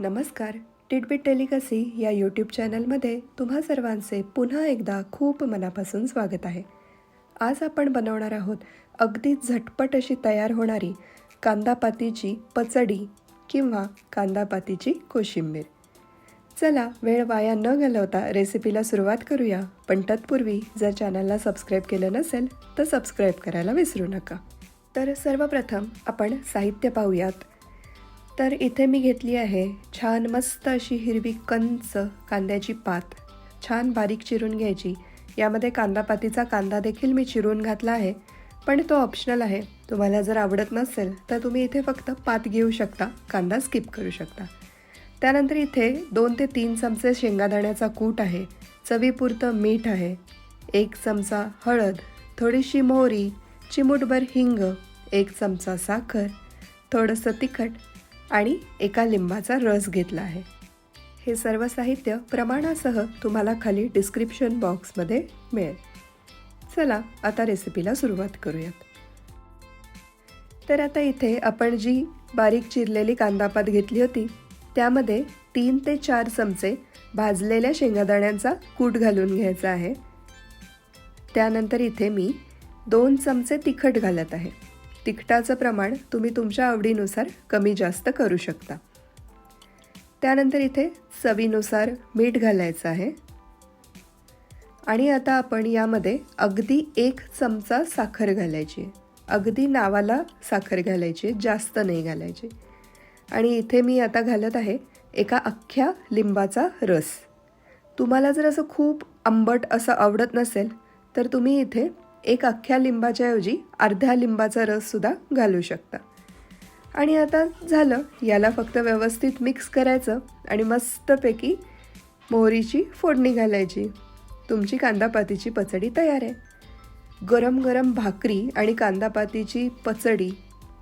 नमस्कार. टिटबिट टेलिकसी या यूट्यूब चॅनलमध्ये तुम्हा सर्वांचे पुन्हा एकदा खूप मनापासून स्वागत आहे. आज आपण बनवणार आहोत अगदी झटपट अशी तयार होणारी कांदापातीची पचडी किंवा कांदापातीची कोशिंबीर. चला वेळ वाया न घालवता रेसिपीला सुरुवात करूया पण तत्पूर्वी जर चॅनलला सबस्क्राईब केलं नसेल तर सबस्क्राईब करायला विसरू नका. तर सर्वप्रथम आपण साहित्य पाहूयात. तर इथे मी घेतली आहे छान मस्त अशी हिरवी कंच कांद्याची पात. छान बारीक चिरून घ्यायची. यामध्ये कांदापातीचा कांदा देखील मी चिरून घातला आहे. पण तो ऑप्शनल आहे. तुम्हाला जर आवडत नसेल तर तुम्ही इथे फक्त पात घेऊ शकता. कांदा स्किप करू शकता. त्यानंतर इथे दोन ते तीन चमचे शेंगादाण्याचा कूट आहे. चवीपुरतं मीठ आहे. एक चमचा हळद थोडीशी मोहरी चिमूटभर हिंग एक चमचा साखर थोडंसं तिखट आणि एका लिंबाचा रस घेतला आहे. हे सर्व साहित्य प्रमाणासह तुम्हाला खाली डिस्क्रिप्शन बॉक्समध्ये मिळेल. चला आता रेसिपीला सुरुवात करूयात. तर आता इथे आपण जी बारीक चिरलेली कांदापात घेतली होती त्यामध्ये तीन ते चार चमचे भाजलेल्या शेंगादाण्यांचा कूट घालून घ्यायचा आहे. त्यानंतर इथे मी दोन चमचे तिखट घालत आहे. तिखटाचं प्रमाण तुम्ही तुमच्या आवडीनुसार कमी जास्त करू शकता. त्यानंतर इथे चवीनुसार मीठ घालायचं आहे. आणि आता आपण यामध्ये अगदी एक चमचा साखर घालायची. अगदी नावाला साखर घालायची जास्त नाही घालायची. आणि इथे मी आता घालत आहे एका अख्ख्या लिंबाचा रस. तुम्हाला जर असं खूप आंबट असं आवडत नसेल तर तुम्ही इथे एक अख्ख्या लिंबाच्या ऐवजी अर्ध्या लिंबाचा रससुद्धा घालू शकता. आणि आता झालं याला फक्त व्यवस्थित मिक्स करायचं आणि मस्तपैकी मोहरीची फोडणी घालायची. तुमची कांदापातीची पचडी तयार आहे. गरम गरम भाकरी आणि कांदापातीची पचडी.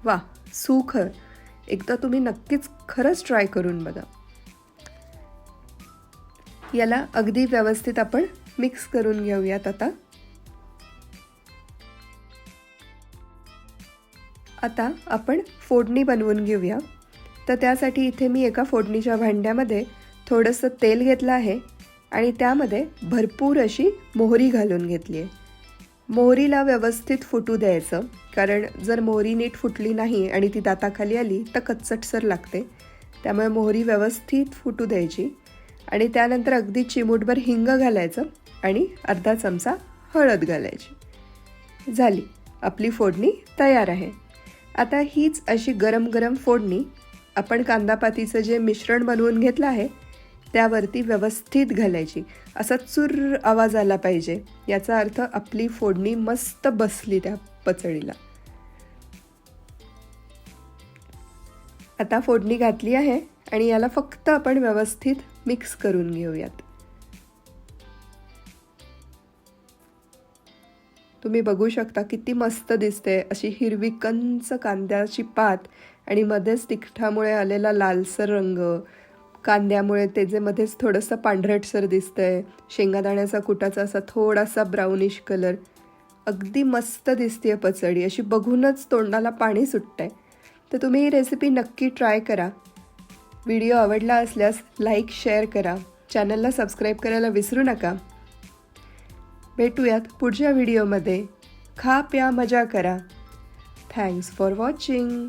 वा सुख. एकदा तुम्ही नक्कीच खरंच ट्राय करून बघा. याला अगदी व्यवस्थित आपण मिक्स करून घेऊयात आता. आता आपण फोडणी बनवून घेऊया. तर त्यासाठी इथे मी एका फोडणीच्या भांड्यामध्ये थोडंसं तेल घेतलं आहे आणि त्यामध्ये भरपूर अशी मोहरी घालून घेतली आहे. मोहरीला व्यवस्थित फुटू द्यायचं कारण जर मोहरी नीट फुटली नाही आणि ती दाताखाली आली तर कच्चटसर लागते. त्यामुळे मोहरी व्यवस्थित फुटू द्यायची आणि त्यानंतर अगदी चिमूटभर हिंग घालायचं आणि अर्धा चमचा हळद घालायची. झाली. आपली फोडणी तयार आहे. आता हीच अशी गरम गरम फोडणी आपण कांदापातीचं जे मिश्रण बनवून घेतलं आहे त्यावरती व्यवस्थित घालायची. असा चुर्र आवाज आला पाहिजे. याचा अर्थ आपली फोडणी मस्त बसली त्या पचडीला. आता फोडणी घातली आहे आणि याला फक्त आपण व्यवस्थित मिक्स करून घेऊयात. तुम्ही बघू शकता किती मस्त दिसते. अशी हिरवी कंच कांद्याची पात आणि मध्येच तिखटामुळे आलेला लालसर रंग. कांद्यामुळे ते जे मध्येच थोडंसं पांढरटसर दिसतं आहे शेंगादाण्याचा कुटाचा असा थोडासा ब्राउनिश कलर अगदी मस्त दिसते आहे पचडी. अशी बघूनच तोंडाला पाणी सुटतंय. तर तुम्ही ही रेसिपी नक्की ट्राय करा. व्हिडिओ आवडला असल्यास लाईक शेअर करा. चॅनलला सबस्क्राईब करायला विसरू नका. भेटूयात पुढच्या व्हिडिओमध्ये. खा प्या मजा करा. Thanks for watching